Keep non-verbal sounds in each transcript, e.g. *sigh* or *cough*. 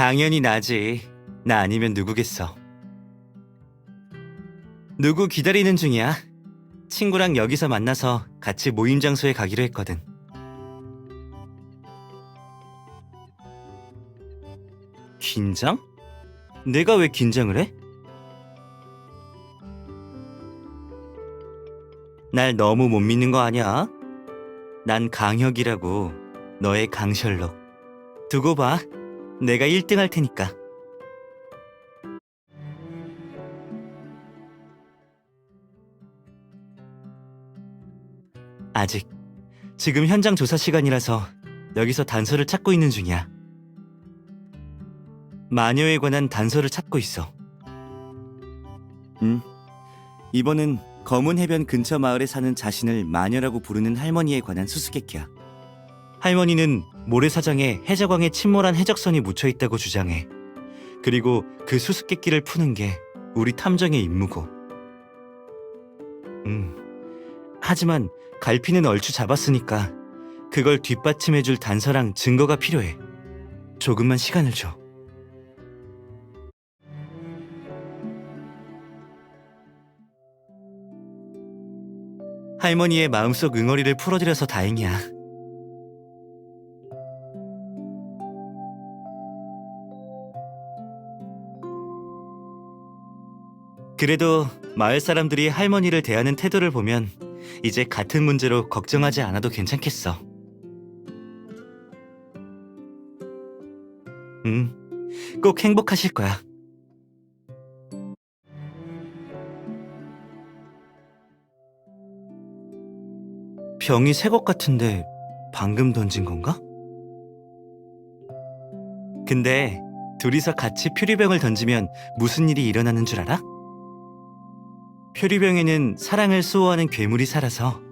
당연히 나지. 나 아니면 누구겠어. 누구 기다리는 중이야? 친구랑 여기서 만나서 같이 모임 장소에 가기로 했거든. 긴장? 내가 왜 긴장을 해? 날 너무 못 믿는 거 아니야? 난 강혁이라고 너의 강셜록. 두고 봐. 내가 1등 할 테니까. 아직. 지금 현장 조사 시간이라서 여기서 단서를 찾고 있는 중이야. 마녀에 관한 단서를 찾고 있어. 음. 이번은 검은 해변 근처 마을에 사는 자신을 마녀라고 부르는 할머니에 관한 수수께끼야. 할머니는 모래사장에 해적왕의 침몰한 해적선이 묻혀 있다고 주장해. 그리고 그 수수께끼를 푸는 게 우리 탐정의 임무고. 음. 하지만 갈피는 얼추 잡았으니까 그걸 뒷받침해줄 단서랑 증거가 필요해. 조금만 시간을 줘. 할머니의 마음속 응어리를 풀어드려서 다행이야. 그래도 마을 사람들이 할머니를 대하는 태도를 보면 이제 같은 문제로 걱정하지 않아도 괜찮겠어. 음, 꼭 행복하실 거야. 병이 새 것 같은데 방금 던진 건가? 근데 둘이서 같이 표리병을 던지면 무슨 일이 일어나는 줄 알아? 표리병에는 사랑을 수호하는 괴물이 살아서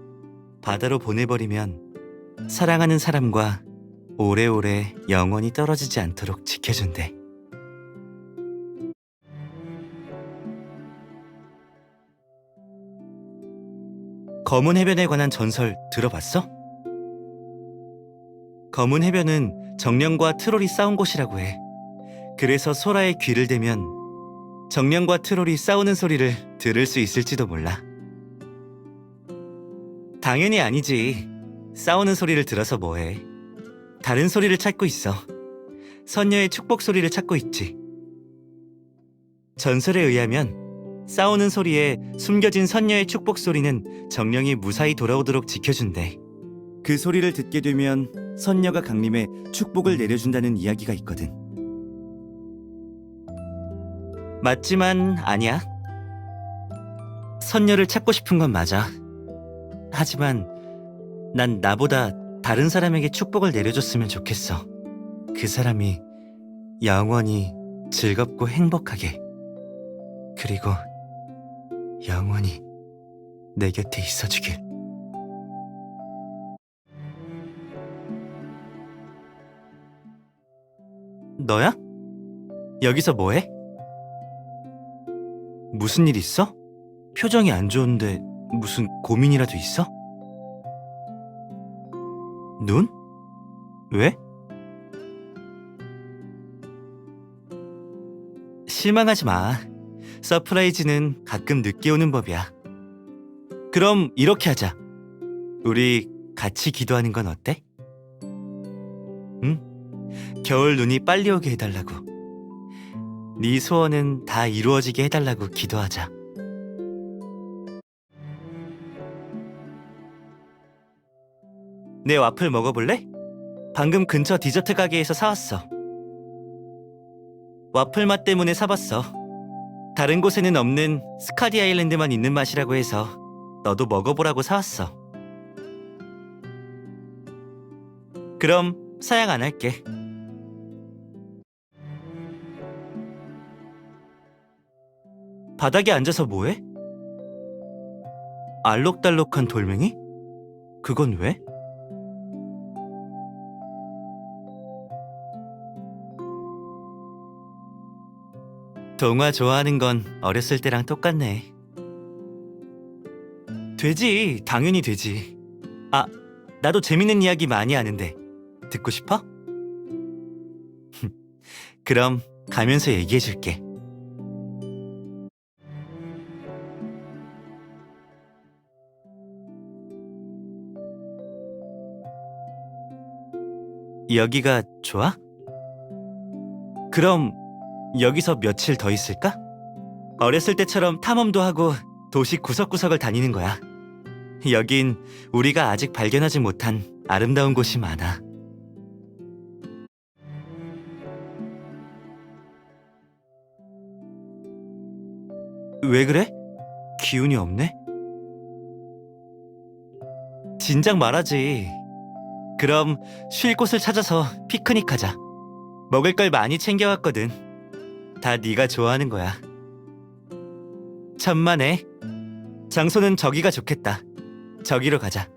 바다로 보내버리면 사랑하는 사람과 오래오래 영원히 떨어지지 않도록 지켜준대. 검은 해변에 관한 전설 들어봤어? 검은 해변은 정령과 트롤이 싸운 곳이라고 해. 그래서 소라의 귀를 대면 정령과 트롤이 싸우는 소리를 들을 수 있을지도 몰라. 당연히 아니지. 싸우는 소리를 들어서 뭐해. 다른 소리를 찾고 있어. 선녀의 축복 소리를 찾고 있지. 전설에 의하면 싸우는 소리에 숨겨진 선녀의 축복 소리는 정령이 무사히 돌아오도록 지켜준대. 그 소리를 듣게 되면 선녀가 강림해 축복을 내려준다는 이야기가 있거든. 맞지만 아니야. 선녀를 찾고 싶은 건 맞아. 하지만 난 나보다 다른 사람에게 축복을 내려줬으면 좋겠어. 그 사람이 영원히 즐겁고 행복하게. 그리고 영원히 내 곁에 있어주길. 너야? 여기서 뭐해? 무슨 일 있어? 표정이 안 좋은데 무슨 고민이라도 있어? 눈? 왜? 실망하지 마. 서프라이즈는 가끔 늦게 오는 법이야. 그럼 이렇게 하자. 우리 같이 기도하는 건 어때? 응? 겨울 눈이 빨리 오게 해달라고. 네 소원은 다 이루어지게 해달라고 기도하자. 내 와플 먹어볼래? 방금 근처 디저트 가게에서 사왔어. 와플 맛 때문에 사봤어. 다른 곳에는 없는 스카디 아일랜드만 있는 맛이라고 해서 너도 먹어보라고 사왔어. 그럼 사양 안 할게. 바닥에 앉아서 뭐해? 알록달록한 돌멩이? 그건 왜? 동화 좋아하는 건 어렸을 때랑 똑같네. 되지, 당연히 되지. 아, 나도 재밌는 이야기 많이 아는데. 듣고 싶어? *laughs* 그럼 가면서 얘기해 줄게. 여기가 좋아? 그럼 여기서 며칠 더 있을까? 어렸을 때처럼 탐험도 하고 도시 구석구석을 다니는 거야. 여긴 우리가 아직 발견하지 못한 아름다운 곳이 많아. 왜 그래? 기운이 없네? 진작 말하지. 그럼 쉴 곳을 찾아서 피크닉 하자. 먹을 걸 많이 챙겨왔거든. 다 네가 좋아하는 거야. 천만에. 장소는 저기가 좋겠다. 저기로 가자.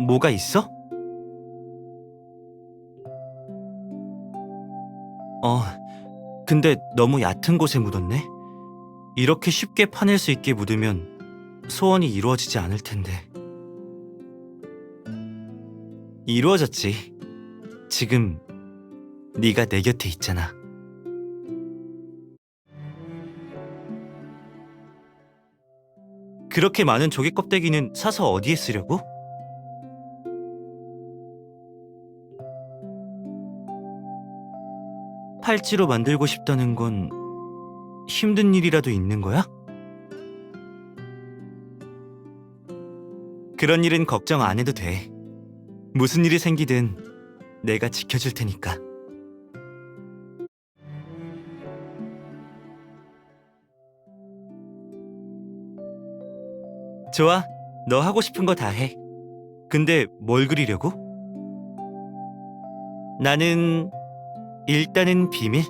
뭐가 있어? 어, 근데 너무 얕은 곳에 묻었네. 이렇게 쉽게 파낼 수 있게 묻으면 소원이 이루어지지 않을 텐데. 이루어졌지. 지금 네가 내 곁에 있잖아. 그렇게 많은 조개 껍데기는 사서 어디에 쓰려고? 팔찌로 만들고 싶다는 건 힘든 일이라도 있는 거야? 그런 일은 걱정 안 해도 돼. 무슨 일이 생기든 내가 지켜줄 테니까. 좋아. 너 하고 싶은 거 다 해. 근데 뭘 그리려고? 나는 일단은 비밀.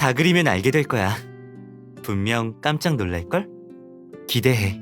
다 그리면 알게 될 거야. 분명 깜짝 놀랄걸? 기대해.